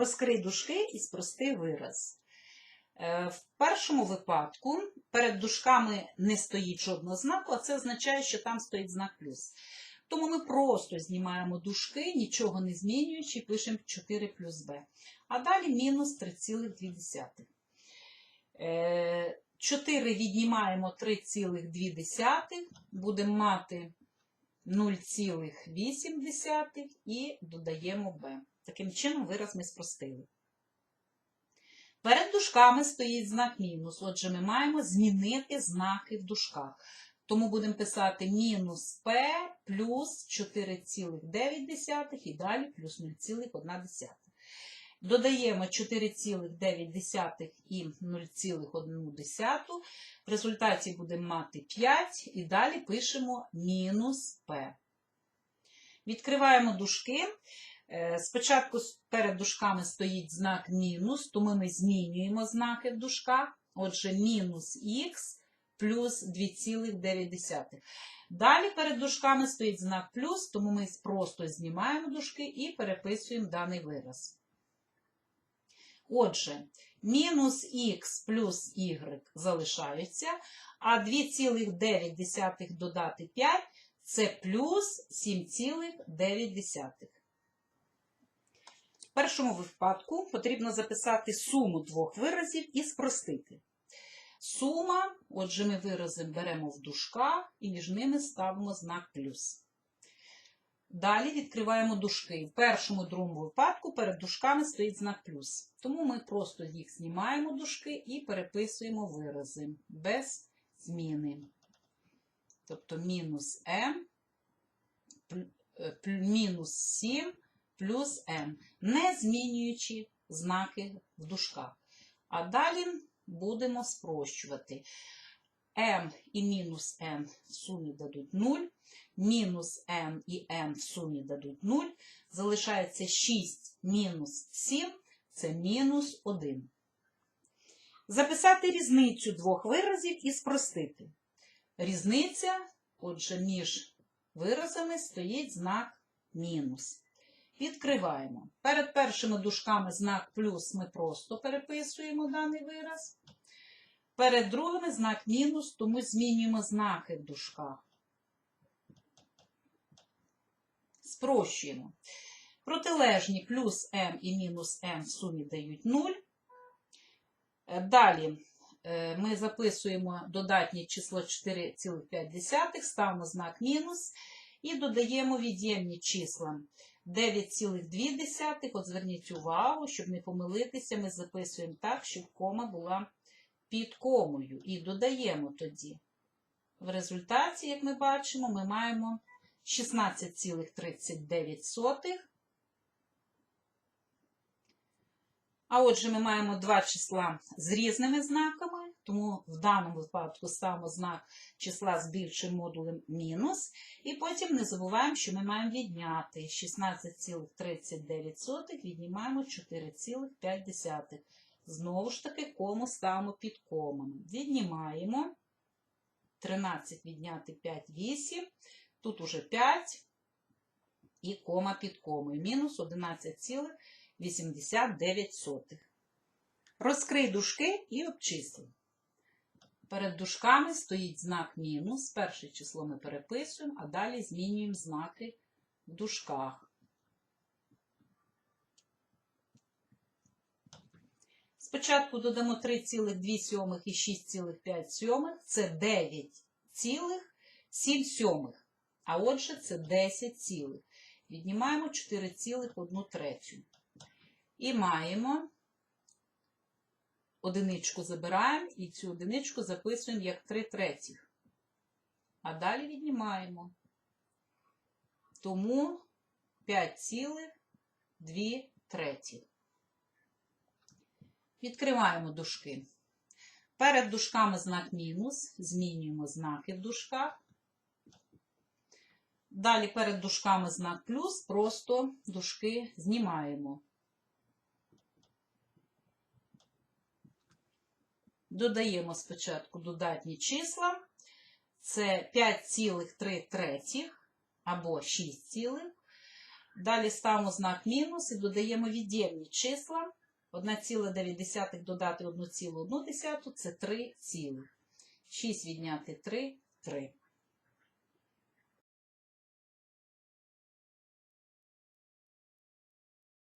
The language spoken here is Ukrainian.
Розкрий дужки і спрости вираз. Е, В першому випадку перед дужками не стоїть жодного знаку, а це означає, що там стоїть знак плюс. Тому ми просто знімаємо дужки, нічого не змінюючи, і пишемо 4 плюс b. А далі мінус 3,2. Е, 4 віднімаємо 3,2, будемо мати 0,8 і додаємо b. Таким чином вираз ми спростили. Перед дужками стоїть знак мінус. Отже, ми маємо змінити знаки в дужках. Тому будемо писати мінус p плюс 4,9 і далі плюс 0,1. Додаємо 4,9 і 0,1. В результаті будемо мати 5 і далі пишемо мінус p. Відкриваємо дужки. Е, Спочатку перед дужками стоїть знак мінус, тому ми змінюємо знаки в дужках. Отже, мінус х плюс 2,9. Далі перед дужками стоїть знак плюс, тому ми просто знімаємо дужки і переписуємо даний вираз. Отже, мінус х плюс y залишаються, а 2,9 додати 5 це плюс 7,9. В першому випадку потрібно записати суму двох виразів і спростити. Сума, отже, ми вирази беремо в дужках і між ними ставимо знак плюс. Далі відкриваємо дужки. В першому другому випадку перед дужками стоїть знак плюс. Тому ми просто їх знімаємо дужки і переписуємо вирази без зміни. Тобто мінус пл- е, мінус 7 плюс m, не змінюючи знаки в дужках. А далі будемо спрощувати. m і мінус n в сумі дадуть 0, мінус n і n в сумі дадуть 0, залишається 6 мінус 7, це мінус 1. Записати різницю двох виразів і спростити. Різниця, отже, між виразами стоїть знак мінус. Відкриваємо. Перед першими дужками знак плюс ми просто переписуємо даний вираз. Перед другими знак мінус, тому змінюємо знаки в дужках. Спрощуємо. Протилежні плюс m і мінус m в сумі дають 0. Е, Далі е, ми записуємо додатнє число 4,5, ставимо знак мінус і додаємо від'ємні числа. 9,2. От зверніть увагу, щоб не помилитися, ми записуємо так, щоб кома була під комою. І додаємо тоді. В результаті, як ми бачимо, ми маємо 16,39. А отже, ми маємо два числа з різними знаками, тому в даному випадку ставимо знак числа з більшим модулем мінус. І потім не забуваємо, що ми маємо відняти 16,39 віднімаємо 4,5. Знову ж таки, кому ставимо під комами. Віднімаємо 13 відняти 5, 8. Тут уже 5 і кома під комою. Мінус 11,89. Розкрий дужки і обчисли. Перед дужками стоїть знак мінус. Перше число ми переписуємо, а далі змінюємо знаки в дужках. Спочатку додамо 3,2 і 6,5. Це 9,7 сьомих. А отже, це 10 цілих. Віднімаємо 4,1 третю. І маємо одиничку забираємо і цю одиничку записуємо як 3 третіх. А далі віднімаємо. Тому 5,2 треті. Відкриваємо дужки. Перед дужками знак мінус, змінюємо знаки в дужках. Далі перед дужками знак плюс, просто дужки знімаємо. Додаємо спочатку додатні числа. Це 5,3 третіх або 6 цілих. Далі ставимо знак мінус і додаємо від'ємні числа. 1,9 додати 1,1 це 3 цілих. 6 відняти 3 3.